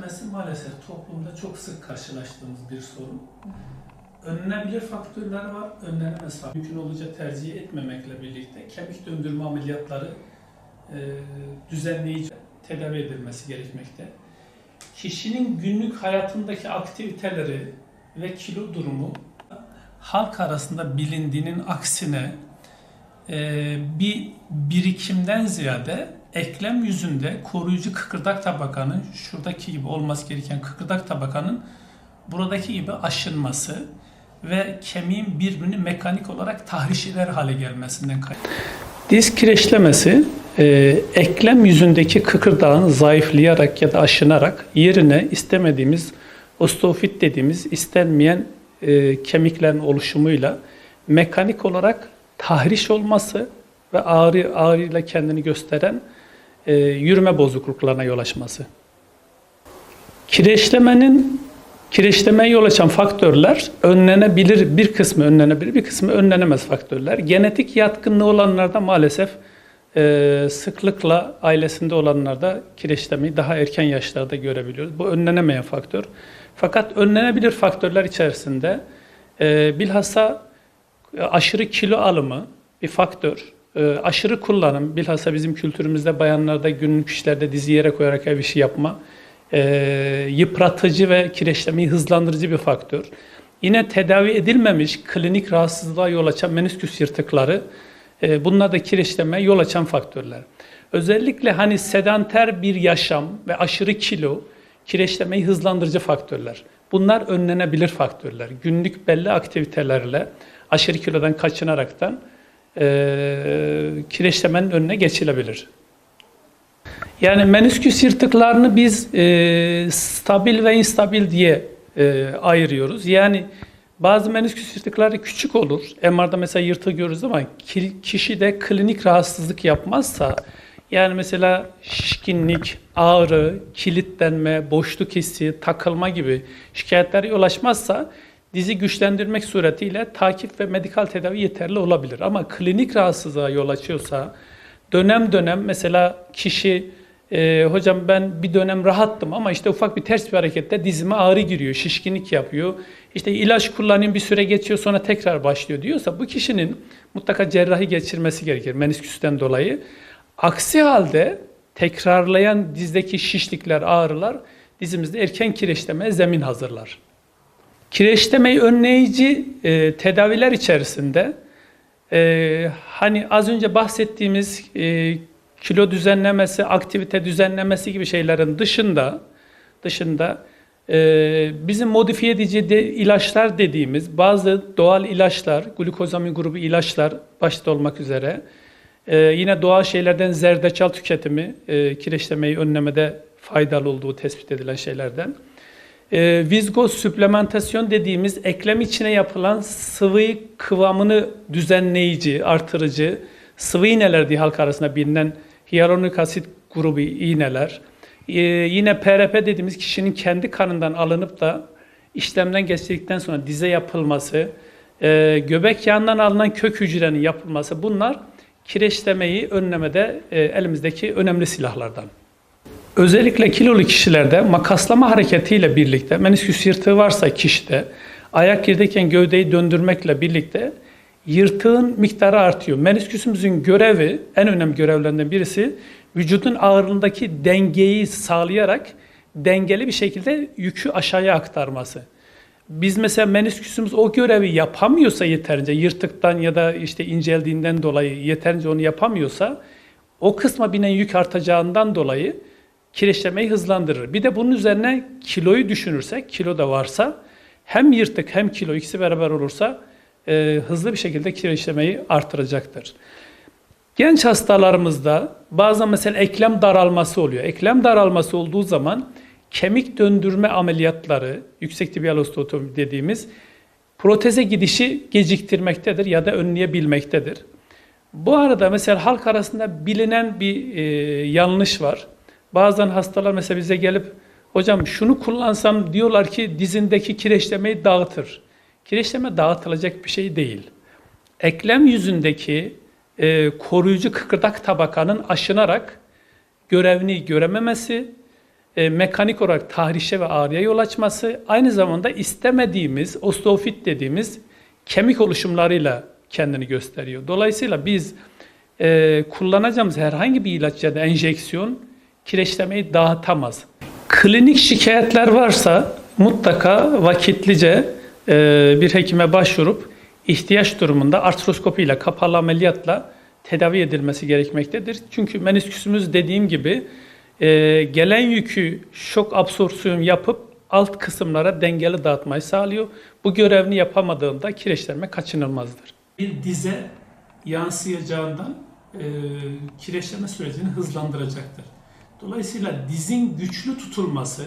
Kireçlenmesi maalesef toplumda çok sık karşılaştığımız bir sorun. Önlenebilir faktörler var, önlenemez faktörler. Mümkün olunca tercih etmemekle birlikte kemik döndürme ameliyatları e, düzenleyici tedavi edilmesi gerekmekte. Kişinin günlük hayatındaki aktiviteleri ve kilo durumu halk arasında bilindiğinin aksine e, bir birikimden ziyade eklem yüzünde koruyucu kıkırdak tabakanın şuradaki gibi olması gereken kıkırdak tabakanın buradaki gibi aşınması ve kemiğin birbirini mekanik olarak tahriş eder hale gelmesinden kaynaklı. Diz kireçlemesi e, eklem yüzündeki kıkırdağın zayıflayarak ya da aşınarak yerine istemediğimiz osteofit dediğimiz istenmeyen e, kemiklerin oluşumuyla mekanik olarak tahriş olması ve ağrı ağrıyla kendini gösteren e, yürüme bozukluklarına yol açması. Kireçlemenin kireçlemeye yol açan faktörler önlenebilir, bir kısmı önlenebilir, bir kısmı önlenemez faktörler. Genetik yatkınlığı olanlarda maalesef e, sıklıkla ailesinde olanlarda kireçlemeyi daha erken yaşlarda görebiliyoruz. Bu önlenemeyen faktör. Fakat önlenebilir faktörler içerisinde e, bilhassa aşırı kilo alımı bir faktör. E, aşırı kullanım, bilhassa bizim kültürümüzde bayanlarda günlük işlerde dizi yere koyarak ev işi yapma, e, yıpratıcı ve kireçlemeyi hızlandırıcı bir faktör. Yine tedavi edilmemiş klinik rahatsızlığa yol açan menisküs yırtıkları, e, bunlar da kireçlemeye yol açan faktörler. Özellikle hani sedanter bir yaşam ve aşırı kilo, kireçlemeyi hızlandırıcı faktörler. Bunlar önlenebilir faktörler. Günlük belli aktivitelerle aşırı kilodan kaçınaraktan e, kireçlemenin önüne geçilebilir. Yani menisküs yırtıklarını biz e, stabil ve instabil diye e, ayırıyoruz. Yani bazı menisküs yırtıkları küçük olur. MR'da mesela yırtığı görürüz ama ki- kişi de klinik rahatsızlık yapmazsa yani mesela şişkinlik, ağrı, kilitlenme, boşluk hissi, takılma gibi şikayetlere yol açmazsa dizi güçlendirmek suretiyle takip ve medikal tedavi yeterli olabilir. Ama klinik rahatsızlığa yol açıyorsa dönem dönem mesela kişi e, hocam ben bir dönem rahattım ama işte ufak bir ters bir harekette dizime ağrı giriyor, şişkinlik yapıyor. İşte ilaç kullanayım bir süre geçiyor sonra tekrar başlıyor diyorsa bu kişinin mutlaka cerrahi geçirmesi gerekir menisküsten dolayı. Aksi halde tekrarlayan dizdeki şişlikler, ağrılar dizimizde erken kireçlemeye zemin hazırlar. Kireçlemeyi önleyici e, tedaviler içerisinde e, hani az önce bahsettiğimiz e, kilo düzenlemesi, aktivite düzenlemesi gibi şeylerin dışında dışında e, bizim modifiye edici de, ilaçlar dediğimiz bazı doğal ilaçlar, glukozamin grubu ilaçlar başta olmak üzere e, yine doğal şeylerden zerdeçal tüketimi e, kireçlemeyi önlemede faydalı olduğu tespit edilen şeylerden. E, vizgoz süplementasyon dediğimiz eklem içine yapılan sıvı kıvamını düzenleyici, artırıcı sıvı iğneler diye halk arasında bilinen hyaluronik asit grubu iğneler. E, yine PRP dediğimiz kişinin kendi kanından alınıp da işlemden geçirdikten sonra dize yapılması, e, göbek yağından alınan kök hücrenin yapılması bunlar kireçlemeyi önlemede e, elimizdeki önemli silahlardan. Özellikle kilolu kişilerde makaslama hareketiyle birlikte menisküs yırtığı varsa kişide ayak yerdeyken gövdeyi döndürmekle birlikte yırtığın miktarı artıyor. Menisküsümüzün görevi, en önemli görevlerinden birisi vücudun ağırlığındaki dengeyi sağlayarak dengeli bir şekilde yükü aşağıya aktarması. Biz mesela menisküsümüz o görevi yapamıyorsa yeterince yırtıktan ya da işte inceldiğinden dolayı yeterince onu yapamıyorsa o kısma binen yük artacağından dolayı kireçlemeyi hızlandırır. Bir de bunun üzerine kiloyu düşünürsek, kilo da varsa hem yırtık hem kilo ikisi beraber olursa e, hızlı bir şekilde kireçlemeyi artıracaktır. Genç hastalarımızda bazen mesela eklem daralması oluyor. Eklem daralması olduğu zaman kemik döndürme ameliyatları, yüksek tibiyal osteotomi dediğimiz proteze gidişi geciktirmektedir ya da önleyebilmektedir. Bu arada mesela halk arasında bilinen bir e, yanlış var. Bazen hastalar mesela bize gelip hocam şunu kullansam diyorlar ki dizindeki kireçlemeyi dağıtır. Kireçleme dağıtılacak bir şey değil. Eklem yüzündeki e, koruyucu kıkırdak tabakanın aşınarak görevini görememesi, e, mekanik olarak tahrişe ve ağrıya yol açması, aynı zamanda istemediğimiz osteofit dediğimiz kemik oluşumlarıyla kendini gösteriyor. Dolayısıyla biz e, kullanacağımız herhangi bir ilaç ya da enjeksiyon kireçlemeyi dağıtamaz. Klinik şikayetler varsa mutlaka vakitlice e, bir hekime başvurup ihtiyaç durumunda artroskopi ile kapalı ameliyatla tedavi edilmesi gerekmektedir. Çünkü menisküsümüz dediğim gibi e, gelen yükü şok absorpsiyon yapıp alt kısımlara dengeli dağıtmayı sağlıyor. Bu görevini yapamadığında kireçlenme kaçınılmazdır. Bir dize yansıyacağından e, kireçleme sürecini hızlandıracaktır. Dolayısıyla dizin güçlü tutulması